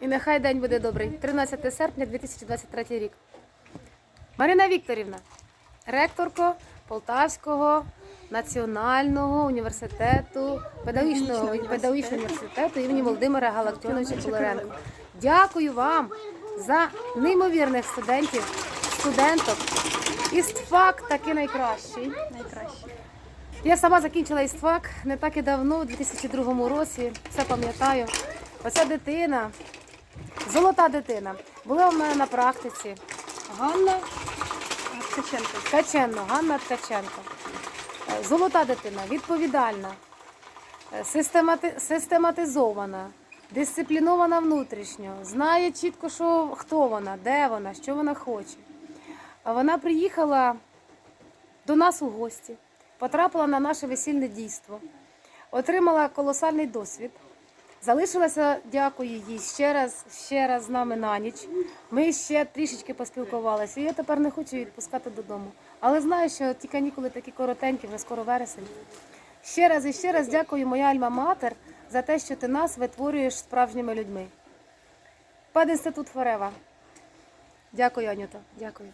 І нехай день буде добрий. 13 серпня 2023 рік. Марина Вікторівна, ректорко Полтавського національного університету, педагогічного педагогічного університету імені Володимира Галактіоновича Колоренко. Дякую вам за неймовірних студентів, студенток. Істфак таки найкращий. Найкраще. Я сама закінчила істфак не так і давно, у 2002 році. Все пам'ятаю. Оця дитина, золота дитина, була у мене на практиці. Ганна Ткаченко. Ткаченко, Ганна Ткаченко. Золота дитина, відповідальна, е, системати... систематизована, дисциплінована внутрішньо, знає чітко, що, хто вона, де вона, що вона хоче. Вона приїхала до нас у гості, потрапила на наше весільне дійство, отримала колосальний досвід. Залишилася, дякую їй ще раз, ще раз з нами на ніч. Ми ще трішечки поспілкувалися. І я тепер не хочу відпускати додому. Але знаю, що ті канікули такі коротенькі, вже скоро вересень. Ще раз і ще раз дякую, моя альма-матер, за те, що ти нас витворюєш справжніми людьми. Пединститут Форева. Дякую, Анюта. Дякую.